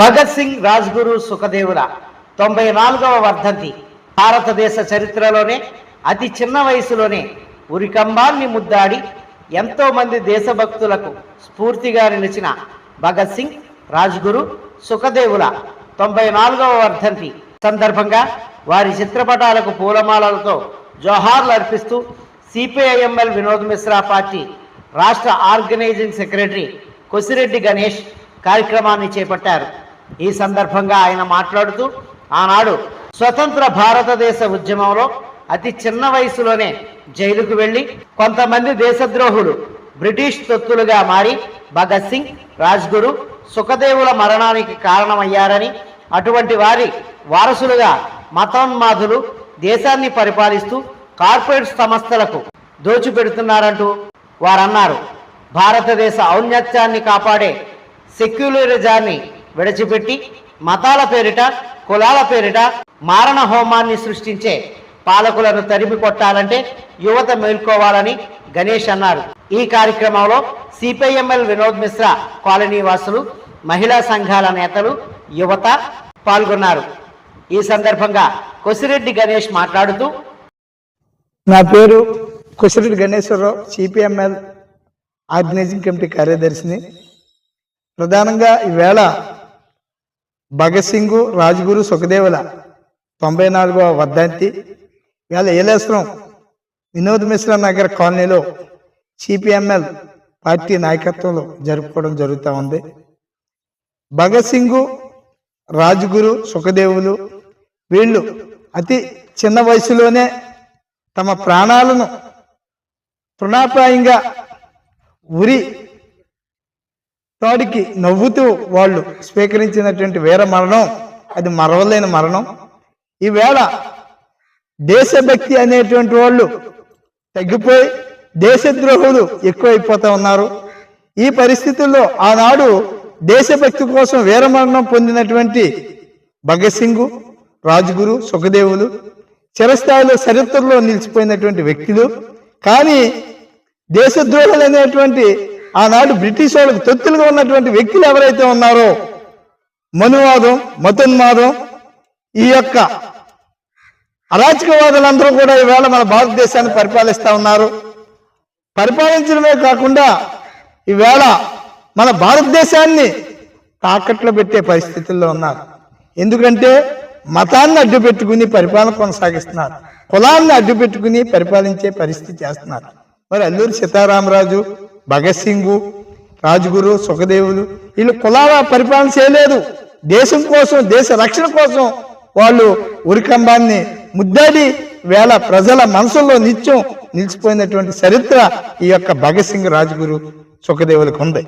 భగత్ సింగ్ రాజ్గురు సుఖదేవుల తొంభై నాలుగవ వర్ధంతి. భారతదేశ చరిత్రలోనే అతి చిన్న వయసులోనే ఉరికంబాన్ని ముద్దాడి ఎంతోమంది దేశభక్తులకు స్ఫూర్తిగా నిలిచిన భగత్ సింగ్ రాజ్గురు సుఖదేవుల తొంభై నాలుగవ వర్ధంతి సందర్భంగా వారి చిత్రపటాలకు పూలమాలలతో జోహార్లు అర్పిస్తూ సిపిఐఎంఎల్ వినోద్ మిశ్రా పార్టీ రాష్ట్ర ఆర్గనైజింగ్ సెక్రటరీ కొసిరెడ్డి గణేష్ కార్యక్రమాన్ని చేపట్టారు. ఈ సందర్భంగా ఆయన మాట్లాడుతూ ఆనాడు స్వతంత్ర భారతదేశ ఉద్యమంలో అతి చిన్న వయసులోనే జైలుకు వెళ్ళి కొంతమంది దేశద్రోహులు బ్రిటిష్ తొత్తులుగా మారి భగత్ సింగ్ రాజ్గురు సుఖదేవుల మరణానికి కారణమయ్యారని అటువంటి వారి వారసులుగా మతోన్మాదులు దేశాన్ని పరిపాలిస్తూ కార్పొరేట్ సంస్థలకు దోచిపెడుతున్నారంటూ వారన్నారు. భారతదేశ ఔన్నత్యాన్ని కాపాడే సెక్యులరిజాన్ని విడిచిపెట్టి మతాల పేరిట కులాల పేరిట మారణ హోమాన్ని సృష్టించే పాలకులను తరిమి కొట్టాలంటే యువత మేల్కోవాలని గణేష్ అన్నారు. ఈ కార్యక్రమంలో సిపిఐఎంఎల్ వినోద్ మిశ్రా కాలనీ వాసులు మహిళా సంఘాల నేతలు యువత పాల్గొన్నారు. ఈ సందర్భంగా కొసిరెడ్డి గణేష్ మాట్లాడుతూ నా పేరు Kusireddy Ganeswararao CPML organising committee కార్యదర్శిని. ప్రధానంగా ఈవేళ భగత్ సింగ్ రాజ్గురు సుఖదేవుల తొంభై నాలుగవ వర్ధంతి. ఇవాళ ఏలేశ్వరం వినోద్ మిశ్రా నగర్ కాలనీలో సిపిఎంఎల్ పార్టీ నాయకత్వంలో జరుపుకోవడం జరుగుతూ ఉంది. భగత్ సింగ్ రాజ్గురు సుఖదేవులు వీళ్ళు అతి చిన్న వయసులోనే తమ ప్రాణాలను తృణాప్రాయంగా ఉరి తాడికి నవ్వుతూ వాళ్ళు స్వీకరించినటువంటి వీర మరణం అది మరవలేని మరణం. ఈవేళ దేశభక్తి అనేటువంటి వాళ్ళు తగ్గిపోయి దేశద్రోహులు ఎక్కువైపోతూ ఉన్నారు. ఈ పరిస్థితుల్లో ఆనాడు దేశభక్తి కోసం వీరమరణం పొందినటువంటి భగత్ సింగ్ రాజ్గురు సుఖదేవులు చిరస్థాయిలో చరిత్రలో నిలిచిపోయినటువంటి వ్యక్తులు. కానీ దేశద్రోహులు అనేటువంటి ఆనాడు బ్రిటిష్ వాళ్ళకు తొత్తులుగా ఉన్నటువంటి వ్యక్తులు ఎవరైతే ఉన్నారో మనువాదం మతోన్మాదం ఈ యొక్క అరాచకవాదులందరూ కూడా ఈవేళ మన భారతదేశాన్ని పరిపాలిస్తూ ఉన్నారు. పరిపాలించడమే కాకుండా ఈవేళ మన భారతదేశాన్ని తాకట్లో పెట్టే పరిస్థితుల్లో ఉన్నారు. ఎందుకంటే మతాన్ని అడ్డు పెట్టుకుని పరిపాలన కొనసాగిస్తున్నారు. కులాన్ని అడ్డు పెట్టుకుని పరిపాలించే పరిస్థితి చేస్తున్నారు. మరి అల్లూరి సీతారామరాజు భగత్ సింగ్ రాజుగురు సుఖదేవులు వీళ్ళు కులాల పరిపాలన చేయలేదు. దేశం కోసం దేశ రక్షణ కోసం వాళ్ళు ఉరికంబాన్ని ముద్దాడి వేళ ప్రజల మనసుల్లో నిత్యం నిలిచిపోయినటువంటి చరిత్ర ఈ యొక్క భగత్ సింగ్ రాజుగురు సుఖదేవులకు ఉంది.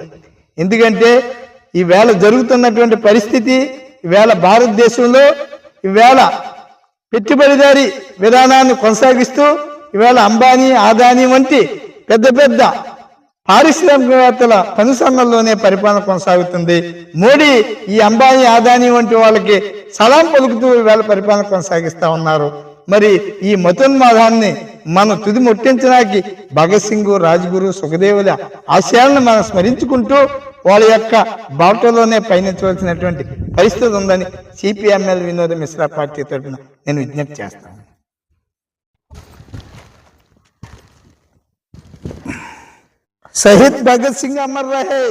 ఎందుకంటే ఈ వేళ జరుగుతున్నటువంటి పరిస్థితి ఈవేళ భారతదేశంలో ఈవేళ పెట్టుబడిదారి విధానాన్ని కొనసాగిస్తూ ఈవేళ అంబానీ ఆదానీ వంటి పెద్ద పెద్ద పారిశ్రామికవేత్తల పనుసన్నల్లోనే పరిపాలన కొనసాగుతుంది. మోడీ ఈ అంబానీ ఆదాని వంటి వాళ్ళకి సలాం పలుకుతూ వేళ పరిపాలన కొనసాగిస్తా ఉన్నారు. మరి ఈ మతోన్మాదాన్ని మనం తుది ముట్టించడానికి భగత్ సింగ్ రాజ్గురు సుఖదేవుల ఆశయాలను మనం స్మరించుకుంటూ వాళ్ళ యొక్క బాటలోనే పయనించవలసినటువంటి పరిస్థితి ఉందని సిపిఎంఎల్ వినోద మిశ్రా పార్టీ తరఫున నేను విజ్ఞప్తి చేస్తాను. शहीद भगत सिंह अमर रहे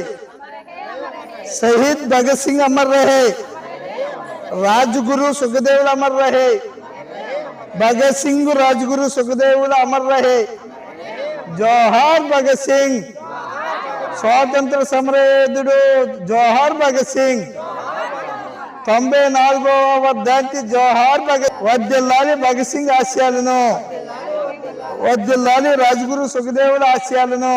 शहीद भगत सिंह अमर रहे राजगुरु सुखदेव अमर रहे भगत सिंह राजगुरु सुखदेव अमर रहे జోహార్ భగత్ సింగ్ స్వాతంత్ర సమరయోధుడు జోహార్ భగత్ సింగ్ తొంభై నాలుగవ వర్ధంతి జోహార్ భగత్ వద్దిల్లాలి భగత్ సింగ్ ఆశయాలను వద్దిల్లాలి రాజగురు సుఖదేవుల ఆశయాలను